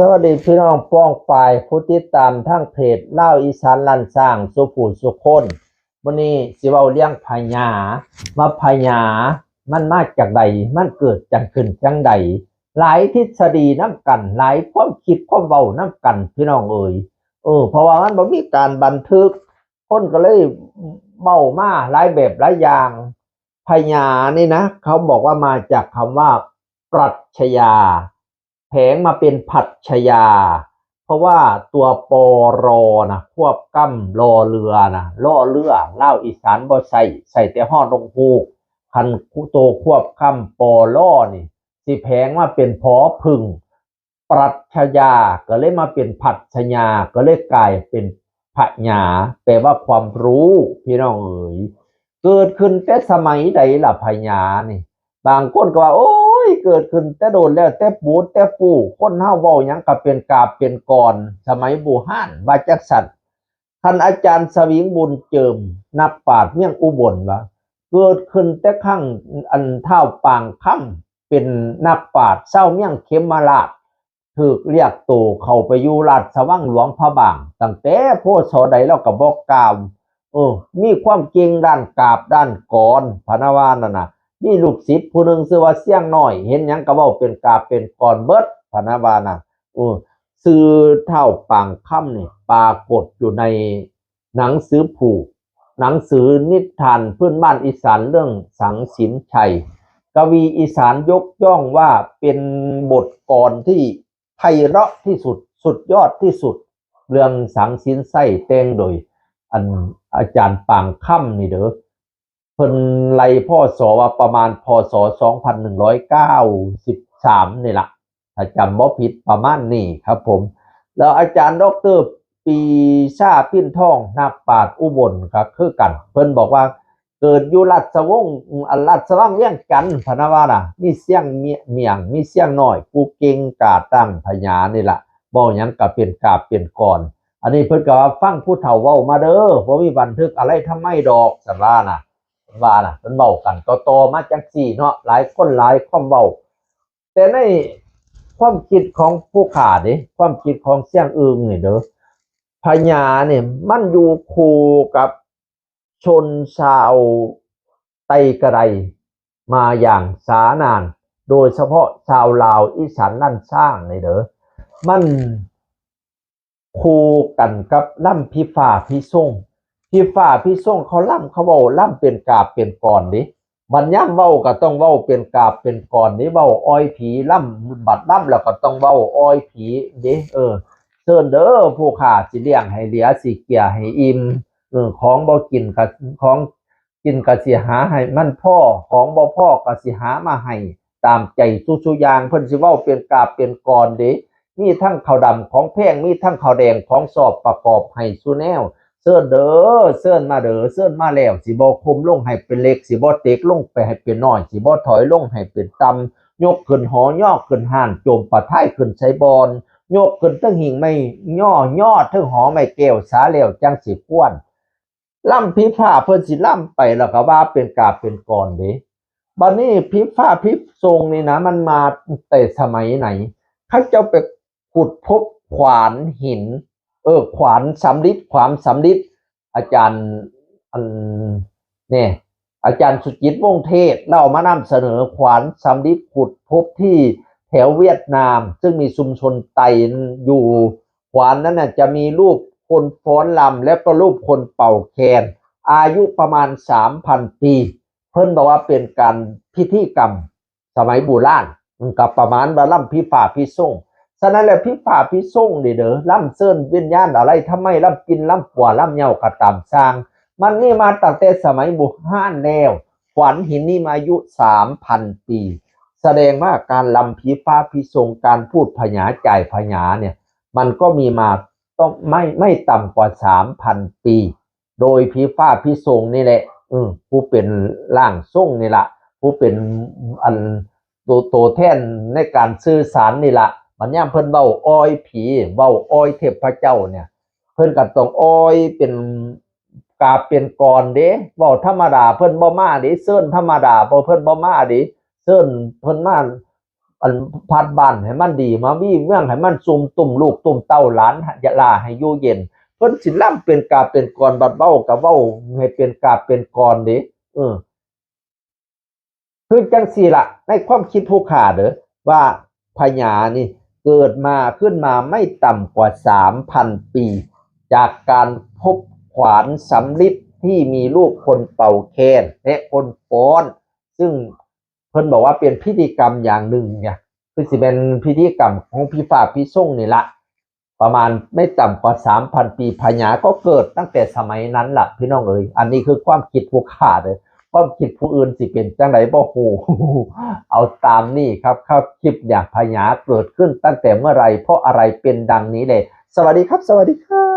สวัสดีพี่น้องป้องปายผู้ติดตามทั้งเพจเล่าอีสานลันสร้างสุผูสุคนวันนี้สิเว้าเลี้ยงพญามาพญามันมาจากใดมันเกิดจังขึ้นจังใดหลายทฤษฎีน้ำกัน หลายความคิดความเว้าน้ำกันพี่น้องเอ่ยเออเพราะว่ามันบ่มีการบันทึกคนก็เลยเมามาหลายแบบหลายอย่างพญานี่นะ เขาบอกว่ามาจากคำว่าปรัชญา ผงมาเป็นผัดชยา เพราะว่าตัวปอรอนะควบกั้มรอเรือนะล่อเรือเล่าอีสานบ่ใส่ใส่แต่ห่อลงฮูกคันคุโตควบกั้มปอล่อนี่ สิแผงมาเป็นพอพึงปรัชญาก็เลยมาเป็นผัดชญาก็เลยกลายเป็นพญาแปลว่าความรู้พี่น้องเอ๋ยเกิดขึ้นแต่สมัยใดล่ะพญานี่ บางคนก็ว่าโอ้ ยเกิดขึ้นแต่โดนแล้วแต่ปูแต่ปูคนเฮาเว้าหยังก็เป็นกาบเป็นกรสมัยบูฮานว่าจักสันท่านอาจารย์สวิงบุญเจิม นักปราชญ์เมืองอุบลว่าเกิดขึ้นแต่ข้างอันเท่าปางค่ำเป็นนักปราชญ์เศร้าเมืองเข็มราชถูกเรียกตัวเข้าไปอยู่ราชสว่างหลวงพระบางตั้งแต่พธิ์โสใดแล้วก็บอกกล่าวเออมีความเก่งด้านกาบด้านกรพนาวานั่นนะ มีลูกศิษย์ผู้หนึ่งชื่อว่าเสี่ยงหน้อย เห็นยังก็เว้าเป็นกาเป็นกรเบิดพนาวาน่ะเออซื้อเท่าปางค่ำนี่ปรากฏอยู่ในหนังสือผูกหนังสือนิทานพื้นบ้านอีสานเรื่องสังสินชัย กวีอีสานยกย่องว่าเป็นบทกรที่ไพเราะที่สุดสุดยอดที่สุด เรื่องสังสินไส้แต่งโดยอันอาจารย์ปางค่ำนี่เด้อ เพิ่นไล่พ่อสอว่าประมาณพศ2193นี่ล่ะถ้าจำบ่ผิดประมาณนี้ครับผม แล้วอาจารย์ดรปีชาพิ้นทองนักปราชญ์อุบลครับคือกัน เพิ่นบอกว่าเกิดอยู่รัชวงศ์อันรัชวังเวียงจันพนะว่าน่ะมีเสียงเมียเมียงมีเสียงน้อยผู้เก่งกาตั้งพญานี่ล่ะบ่ยังก็เป็นกาเป็นกรอันนี้เพิ่นก็ฟังผู้เฒ่าเว้ามาเด้อบ่มีบันทึกอะไรทำไมดอกสันว่าน่ะ ว่าน่ะมันเบากันต่อต่อมาจังสี่เนาะหลายคนหลายความเบาแต่ในความคิดของผู้ขาเด้ความคิดของเสี่ยงอึงนี่เด้อพญาเนี่ยมันอยู่คู่กับชนชาวไตกระไดมาอย่างสานาน โดยเฉพาะชาวลาวอีสานนั่นสร้างนี่เด้อมันคู่กันกับล่ำพิฟ้าพิส่ง พี่ฝ่าพี่ส่งเขาล่ำเขาเว้าล่ำเป็นกาบเป็นกรดิบัดย่ำเว้าก็ต้องเว้าเป็นกาบเป็นกรนี่เว้าอ้อยผีล่ำบัดล่ำแล้วก็ต้องเว้าอ้อยผีเด้เออเชิญเด้อผู้ขาสิเลี้ยงให้เหลียสิเกียให้อิ่มเออของบ่กินก็ของกินก็สิหาให้มันพ่อของบ่พ่อก็สิหามาให้ตามใจสุๆอย่างเพิ่นสิเว้าเป็นกาบเป็นกรเด้มีทั้งข้าวดำของแพงมีทั้งข้าวแดงของสอบประกอบให้สุแนว เสื้อเด้อเสื้อมาเด้อเสื้อมาแล้วสิบ่คมลงให้เป็นเล็กสิบ่เต็กลงไปให้เป็นน้อยสิบ่ถอยลงให้เป็นต่ำยกขึ้นหอย่อขึ้นห่านโจมปะท้ายขึ้นใช้บอลยกขึ้นตั้งหิ่งไม่ย่อย่อทั้งหอไม่แก้วสาแล้วจังสิพ้วนล่ำพิผ้าเพิ่นสิล่ำไปแล้วก็ว่าเป็นกาบเป็นกรเด้บัดนี้พิผ้าพิทรงนี่นะมันมาแต่สมัยไหนเขาเจ้าไปขุดพบขวานหิน เออ ขวานสำลิดขวานสำลิดอาจารย์อันเนี่ยอาจารย์สุจิตวงศ์เทศเรามานำเสนอขวานสำลิดขุดพบที่แถวเวียดนาม ซึ่งมีชุมชนไตอยู่ขวานนั้นน่ะจะมีรูปคนฟ้อนลำและก็รูปคนเป่าแคนอายุประมาณสามพันปี เพิ่นบอกว่าเป็นการพิธีกรรม สมัยโบราณกับประมาณบาล่ำพิฝ่าพิส่ง ฉะนั้นแล้วพี่ฝ่าพี่ส่งนี่เด้อล่ำเซินวิญญาณอะไรทำไมล่ำกินล่ำปัวล่ำเหยากระตามสร้าง มันนี่มาตั้งแต่สมัยบุฮานแล้วขวัญหินนี่มาอายุสามพันปี แสดงว่าการลำผีฟ้าพิทรงการพูดพญาจ่ายพญาเนี่ย มันก็มีมาต้องไม่ไม่ต่ำกว่าสามพันปี โดยผีฟ้าพิทรงนี่แหละ อืผู้เป็นร่างทรงนี่ละผู้เป็นอันตัวตัวแท่นในการสื่อสารนี่ละ มันย่ามเพิ่นเว้าอ้อยผีเว้าอ้อยเทพระเจ้าเนี่ย เพิ่นก็ต้องอ้อยเป็นกาเป็นกรเด้เว้าธรรมดาเพิ่นบ่มาเด้เซิ้นธรรมดาบ่เพิ่นบ่มาเด้เซิ้นเพิ่นมาอันพัดบ้านให้มันดีมามีเมืองให้มันซุมตุ่มลูกตุ่มเต้าหลานยะลาให้อยู่เย็นเพิ่นสิล่ำเป็นกาเป็นกรบัดเว้ากับเว้าให้เป็นกาเป็นกรเด้เออคือจังสี่ละในความคิดผู้ขาเด้อว่าพญานี่ เกิดมาขึ้นมาไม่ต่ำกว่าสามพันปี จากการพบขวานสำลิดที่มีลูกคนเป่าแคนและคนฟ้อน ซึ่งเพิ่นบอกว่าเป็นพิธีกรรมอย่างหนึ่งเนี่ยคือสิเป็นพิธีกรรมของพี่ฝาพี่ส่งนี่ละประมาณไม่ต่ำกว่าสามพันปีพญาก็เกิดตั้งแต่สมัยนั้นล่ะพี่น้องเอ๋ยอันนี้คือความคิดผู้ขาดเลย ความคิดผู้อื่นสิเป็นจังไรบ่หูเอาตามนี่ครับครับคลิปเนี่ยพยาเกิดขึ้นตั้งแต่เมื่อไรเพราะอะไรเป็นดังนี้เลย สวัสดีครับ สวัสดีครับ